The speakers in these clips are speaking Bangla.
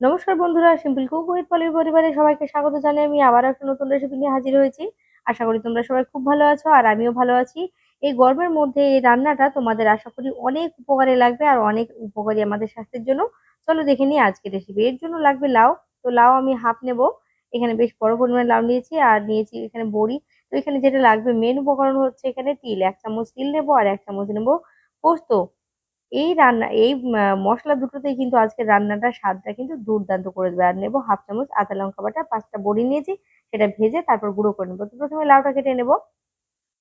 নমস্কার বন্ধুরা সিম্পল কুক উইথ পলির পরিবারে সবাইকে স্বাগত জানাই আমি আবার একটা নতুন রেসিপি নিয়ে হাজির হয়েছি। আশা করি তোমরা সবাই খুব ভালো আছো আর আমিও ভালো আছি। এই গরমের মধ্যে এই রান্নাটা তোমাদের আশা করি অনেক উপকারে লাগবে আর অনেক উপকারী আমাদের স্বাস্থ্যের জন্য। চলো দেখে নিই আজকে রেসিপি এর জন্য লাগবে লাউ। তো লাউ আমি হাফ নেব। এখানে বেশ বড় পরিমাণে লাউ নিয়েছি আর নিয়েছি এখানে বড়ি। তো এখানে যেটা লাগবে মেন উপকরণ হচ্ছে এখানে তিল। এক চামচ তিল নেব আর এক চামচ নেব পোস্ত। এই রান্না, এই মশলা দুটোতেই কিন্তু আজকে রান্নাটা স্বাদটা কিন্তু দুর্দান্ত করে দেবে। আর নেব হাফ চামচ আদা লঙ্কা বাটা, পাঁচটা বড়ি নিয়েছি, সেটা ভেজে তারপর গুঁড়ো করে নেব। তো প্রথমে লাউটা কেটে নেব।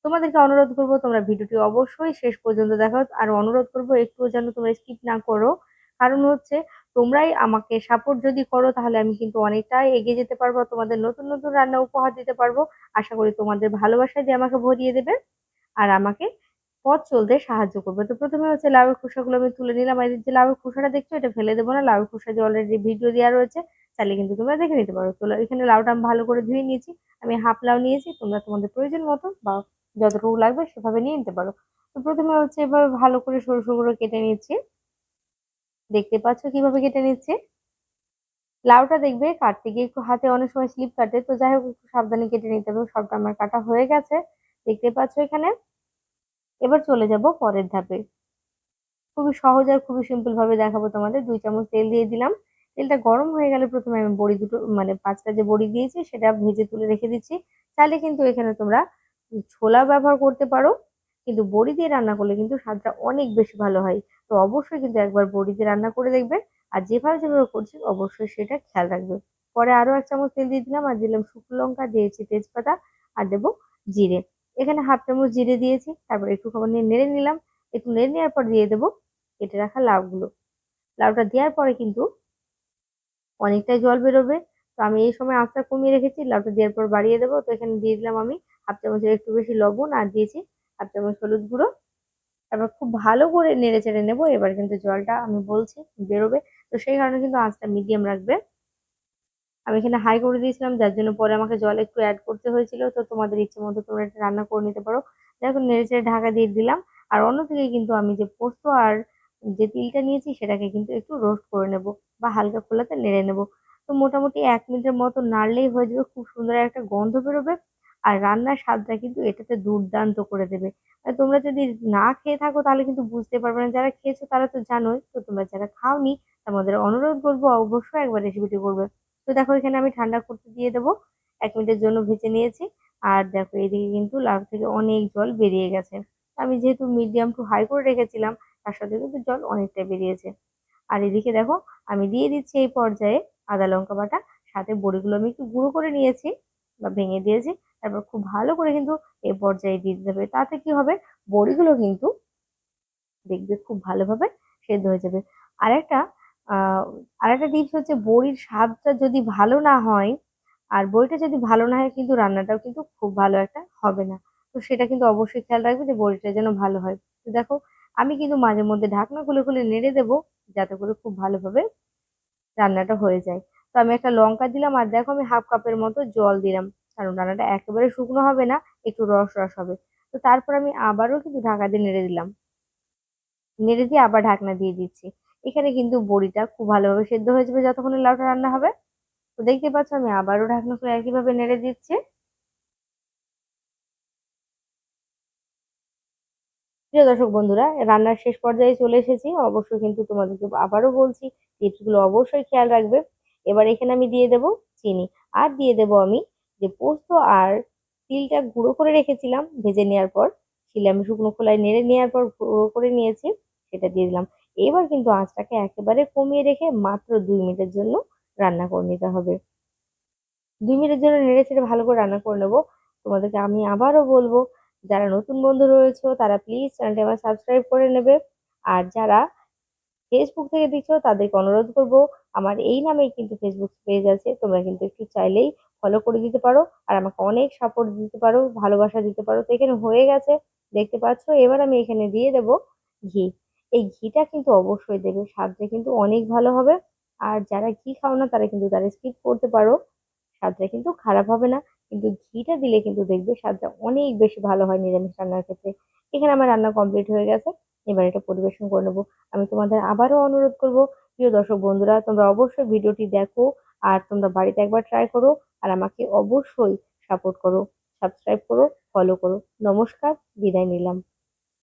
তোমাদেরকে অনুরোধ করব, তোমরা ভিডিওটি অবশ্যই শেষ পর্যন্ত দেখো। আর অনুরোধ করব, একটুও যেন তোমরা স্কিপ না করো। কারণ হচ্ছে, তোমরাই আমাকে সাপোর্ট যদি করো, তাহলে আমি কিন্তু অনেকটাই এগিয়ে যেতে পারব তোমাদের নতুন নতুন রান্না উপহার দিতে পারব। আশা করি তোমাদের ভালোবাসা দিয়ে আমাকে ভরিয়ে দেবে। আর আমাকে পথ চলতে সাহায্য করবে। তো প্রথমে হচ্ছে লাউয়ের খোসাগুলো আমি তুলে নিলাম। এই যে লাউয়ের খোসাটা দেখছ, এটা ফেলে দেবো না। লাউয়ের খোসা যে অলরেডি ভিডিও দেওয়া রয়েছে, চাইলে কিন্তু তোমরা দেখে নিতে পারো। তো এখানে লাউটা আমি ভালো করে ধুয়ে নিয়েছি। আমি হাফ লাউ নিয়েছি। তোমরা তোমাদের প্রয়োজন মতো বা যতটুকু লাগবে সেভাবে নিয়ে নিতে পারো। তো প্রথমে হচ্ছে এবার ভালো করে সরু সরু কেটে নিচ্ছি। দেখতে পাচ্ছ কীভাবে কেটে নিচ্ছে? লাউটা দেখবে কাটতে গিয়ে একটু হাতে অনেক সময় স্লিপ কাটে। তো যাই হোক, একটু সাবধানে কেটে নিতে হবে। সবটা আমার কাটা হয়ে গেছে। দেখতে পাচ্ছ এখানে? এবার চলে যাব পরের ধাপে। খুবই সহজ আর খুবই সিম্পল ভাবে দেখাবো তোমাদের। দুই চামচ তেল দিয়ে দিলাম। তেলটা গরম হয়ে গেলে প্রথমে আমি বড়ি দুটো মানে পাঁচটা যে বড়ি দিয়েছি সেটা ভেজে তুলে রেখে দিচ্ছি। তাহলে কিন্তু এখানে তোমরা ছোলা ব্যবহার করতে পারো, কিন্তু বড়ি দিয়ে রান্না করলে কিন্তু স্বাদটা অনেক বেশি ভালো হয়। তো অবশ্যই কিন্তু একবার বড়ি দিয়ে রান্না করে দেখবে। আর যেভাবে যেভাবে করছি অবশ্যই সেটা খেয়াল রাখবে। পরে আরও এক চামচ তেল দিয়ে দিলাম আর দিলাম শুকনো লঙ্কা, দিয়েছি তেজপাতা আর দেবো জিরে। এখানে হাফ চামচ জিরে দিয়েছি, তারপর একটু খাবার নিয়ে নেড়ে নিলাম। একটু নেড়ে নেওয়ার পর দিয়ে দেবো কেটে রাখা লাউগুলো। লাউটা দেওয়ার পরে কিন্তু অনেকটাই জল বেরোবে। তো আমি এই সময় আঁচটা কমিয়ে রেখেছি, লাউটা দেওয়ার পর বাড়িয়ে দেবো। তো এখানে দিয়ে দিলাম আমি হাফ চামচের একটু বেশি লবণ আর দিয়েছি হাফ চামচ হলুদ গুঁড়ো। তারপর খুব ভালো করে নেড়ে চেড়ে নেব, এবার কিন্তু জলটা আমি বলছি বেরোবে। তো সেই কারণে কিন্তু আঁচটা মিডিয়াম রাখবে। আমি এখানে হাই করে দিয়েছিলাম, যার জন্য পরে আমাকে জল একটু অ্যাড করতে হয়েছিল। তো তোমাদের ইচ্ছে মতো তোমরা এটা রান্না করে নিতে পারো। দেখো নেড়ে চেড়ে ঢাকা দিয়ে দিলাম। আর অন্যদিকে কিন্তু আমি যে পোস্ত আর যে তিলটা নিয়েছি, সেটাকে কিন্তু একটু রোস্ট করে নেব বা হালকা খোলাতে নেড়ে নেব। তো মোটামুটি এক মিনিটের মতো নাড়লেই হয়ে যাবে, খুব সুন্দর একটা গন্ধ বেরোবে। আর রান্নার স্বাদটা কিন্তু এটাতে দুর্দান্ত করে দেবে। আর তোমরা যদি না খেয়ে থাকো, তাহলে কিন্তু বুঝতে পারবে না। যারা খেয়েছো, তারা তো জানোই। তো তোমরা যারা খাওনি, তোমাদের অনুরোধ করব অবশ্যই একবার রেসিপিটি করবে। তো দেখো এখানে আমি ঠান্ডা করতে দিয়ে দেবো। এক মিনিটের জন্য ভেজে নিয়েছি। আর দেখো এদিকে কিন্তু লাউ থেকে অনেক জল বেরিয়ে গেছে। আমি যেহেতু মিডিয়াম টু হাই করে রেখেছিলাম, তার সাথে কিন্তু জল অনেকটা বেরিয়েছে। আর এদিকে দেখো আমি দিয়ে দিচ্ছি এই পর্যায়ে আদা লঙ্কা বাটা, সাথে বড়িগুলো আমি একটু গুঁড়ো করে নিয়েছি বা ভেঙে দিয়েছি। তারপর খুব ভালো করে কিন্তু এই পর্যায়ে দিয়ে দিতে হবে। তাতে কি হবে? বড়িগুলো কিন্তু দেখবে খুব ভালোভাবে সেদ্ধ হয়ে যাবে। আর একটা আর একটা টিপস হচ্ছে বড়ির স্বাদটা যদি ভালো না হয়, আর বড়িটা যদি ভালো না হয় কিন্তু রান্নাটাও কিন্তু খুব ভালো একটা হবে না। তো সেটা কিন্তু অবশ্যই খেয়াল রাখবে যে বড়িটা যেন ভালো হয়। তো দেখো, আমি কিন্তু মাঝে মধ্যে ঢাকনা খুলে খুলে নেড়ে দেবো যাতে করে খুব ভালোভাবে রান্নাটা হয়ে যায়। তো আমি একটা লঙ্কা দিলাম আর দেখো আমি হাফ কাপের মতো জল দিলাম। কারণ রান্নাটা একেবারে শুকনো হবে না, একটু রস রস হবে। তো তারপর আমি আবারও কিন্তু ঢাকা দিয়ে নেড়ে দিলাম। নেড়ে দিয়ে আবার ঢাকনা দিয়ে দিচ্ছি। এখানে কিন্তু বড়িটা খুব ভালোভাবে সেদ্ধ হয়ে যাবে যতক্ষণে লাউটা রান্না হবে। তো দেখতে পাচ্ছ আমি আবারও ঢাকনা খুলে একইভাবে নেড়ে দিচ্ছি। প্রিয় দর্শক বন্ধুরা, রান্নার শেষ পর্যায়ে চলে এসেছি। অবশ্যই কিন্তু তোমাদেরকে আবারও বলছি, টিপসগুলো অবশ্যই খেয়াল রাখবে। এবার এখানে আমি দিয়ে দেব চিনি। আর দিয়ে দেব আমি যে পোস্ত আর তিলটা গুঁড়ো করে রেখেছিলাম ভেজে নেওয়ার পর, শিলে আমি শুকনো খোলায় নেড়ে নেওয়ার পর গুঁড়ো করে নিয়েছি, সেটা দিয়ে দিলাম। এবার কিন্তু আঁচটাকে একেবারে কমিয়ে রেখে মাত্র দুই মিনিটের জন্য রান্না করে নিতে হবে। দুই মিনিটের জন্য নেড়ে চেড়ে ভালো করে রান্না করে নেব। তোমাদেরকে আমি আবারও বলব, যারা নতুন বন্ধু রয়েছে, তারা প্লিজ চ্যানেলটি আমার সাবস্ক্রাইব করে নেবে। আর যারা ফেসবুক থেকে দেখছ, তাদেরকে অনুরোধ করব, আমার এই নামেই কিন্তু ফেসবুক পেজ আছে, তোমরা কিন্তু একটু চাইলেই ফলো করে দিতে পারো। আর আমাকে অনেক সাপোর্ট দিতে পারো, ভালোবাসা দিতে পারো। তো এখানে হয়ে গেছে, দেখতে পাচ্ছ? এবার আমি এখানে দিয়ে দেব ঘি। এই ঘিটা কিন্তু অবশ্যই দেবে স্বাদটা কিন্তু অনেক ভালো হবে। আর যারা ঘি খাও না, তারা কিন্তু তারা স্কিপ করতে পারো। স্বাদটা কিন্তু খারাপ হবে না, কিন্তু ঘিটা দিলে কিন্তু দেখবে স্বাদটা অনেক বেশি ভালো হয় নিরামিষ রান্নার ক্ষেত্রে। এখানে আমার রান্না কমপ্লিট হয়ে গেছে, এবার এটা পরিবেশন করে নেব। আমি তোমাদের আবারও অনুরোধ করব, প্রিয় দর্শক বন্ধুরা, তোমরা অবশ্যই ভিডিওটি দেখো আর তোমরা বাড়িতে একবার ট্রাই করো আর আমাকে অবশ্যই সাপোর্ট করো সাবস্ক্রাইব করো ফলো করো। নমস্কার, বিদায় নিলাম।